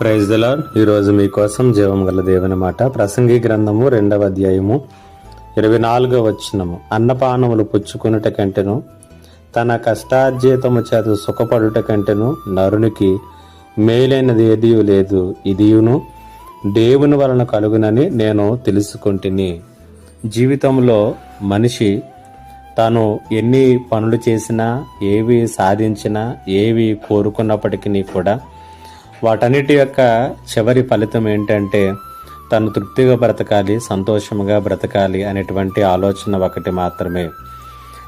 Praise the Lord ఈరోజు మీకోసం జీవం గల దేవుని మాట. ప్రసంగి గ్రంథము రెండవ అధ్యాయము ఇరవై నాలుగవ వచ్చినము అన్నపానములు పుచ్చుకొనుట కంటెను తన కష్టార్జితము చేత సుఖపడుట కంటెను నరునికి మేలైనది ఏదీ లేదు. ఇదియును దేవుని వలన కలుగునని నేను తెలుసుకుంటుని. జీవితంలో మనిషి తాను ఎన్ని పనులు చేసినా ఏవి సాధించినా ఏవి కోరుకున్నప్పటికీ కూడా వాటన్నిటి యొక్క చివరి ఫలితం ఏంటంటే తను తృప్తిగా బ్రతకాలి సంతోషంగా బ్రతకాలి అనేటువంటి ఆలోచన ఒకటి మాత్రమే.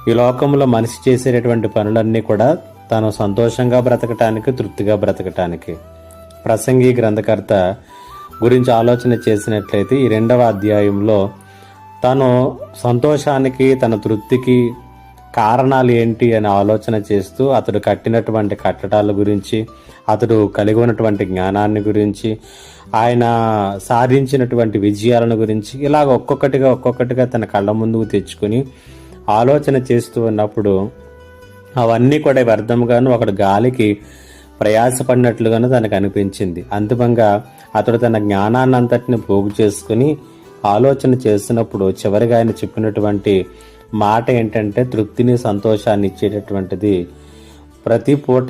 ఈ లోకంలో మనిషి చేసేటటువంటి పనులన్నీ కూడా తాను సంతోషంగా బ్రతకటానికి తృప్తిగా బ్రతకటానికి. ప్రసంగి గ్రంథకర్త గురించి ఆలోచన చేసినట్లయితే ఈ రెండవ అధ్యాయంలో తను సంతోషానికి తన తృప్తికి కారణాలు ఏంటి అని ఆలోచన చేస్తూ అతడు కట్టినటువంటి కట్టడాల గురించి అతడు కలిగి ఉన్నటువంటి జ్ఞానాన్ని గురించి ఆయన సాధించినటువంటి విజయాలను గురించి ఇలాగ ఒక్కొక్కటిగా ఒక్కొక్కటిగా తన కళ్ళ ముందుకు తెచ్చుకొని ఆలోచన చేస్తూ ఉన్నప్పుడు అవన్నీ కూడా వ్యర్థంగాను ఒకడు గాలికి ప్రయాసపడినట్లుగాను తనకు అనిపించింది. అంతిమంగా అతడు తన జ్ఞానాన్నంతటిని పోగు చేసుకుని ఆలోచన చేస్తున్నప్పుడు చివరిగా ఆయన చెప్పినటువంటి మాట ఏంటంటే తృప్తిని సంతోషాన్ని ఇచ్చేటటువంటిది. ప్రతి పూట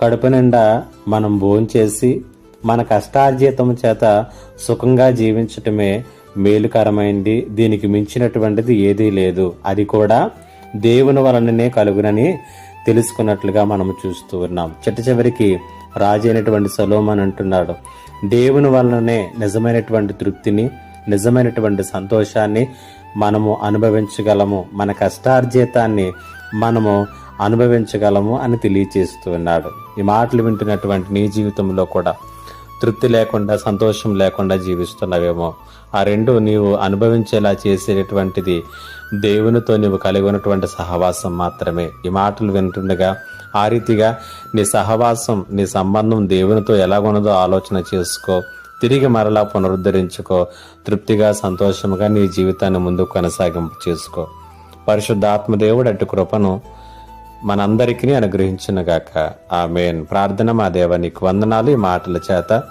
కడుపు నిండా మనం భోంచేసి మన కష్టార్జితం చేత సుఖంగా జీవించటమే మేలుకరమైంది. దీనికి మించినటువంటిది ఏదీ లేదు. అది కూడా దేవుని వలననే కలుగునని తెలుసుకున్నట్లుగా మనం చూస్తూ ఉన్నాం. చిట్ట చివరికి రాజు అయినటువంటి సలోమన్ అంటున్నాడు దేవుని వలననే నిజమైనటువంటి తృప్తిని నిజమైనటువంటి సంతోషాన్ని మనము అనుభవించగలము. మన కష్టార్జితాన్ని మనము అనుభవించగలము అని తెలియచేస్తున్నాడు. ఈ మాటలు వింటున్నటువంటి నీ జీవితంలో కూడా తృప్తి లేకుండా సంతోషం లేకుండా జీవిస్తున్నావేమో. ఆ రెండు నీవు అనుభవించేలా చేసేటటువంటిది దేవునితో నీవు కలిగి ఉన్నటువంటి సహవాసం మాత్రమే. ఈ మాటలు వింటుండగా ఆ రీతిగా నీ సహవాసం నీ సంబంధం దేవునితో ఎలాగున్నదో ఆలోచన చేసుకో. తిరిగి మరలా పునరుద్ధరించుకో. తృప్తిగా సంతోషముగా నీ జీవితాన్ని ముందుకు కొనసాగింపు చేసుకో. పరిశుద్ధాత్మదేవుడు అటు కృపను మనందరికీ అనుగ్రహించునుగాక. ఆమెన్. ప్రార్థన మా దేవ నీకు వందనాలు ఈ మాటల చేత.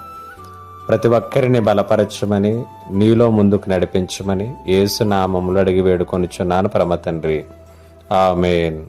ప్రతి ఒక్కరిని బలపరచమని నీలో ముందుకు నడిపించమని ఏసునామములు అడిగి వేడుకొనిచున్నాను పరమ తండ్రి. ఆమెన్.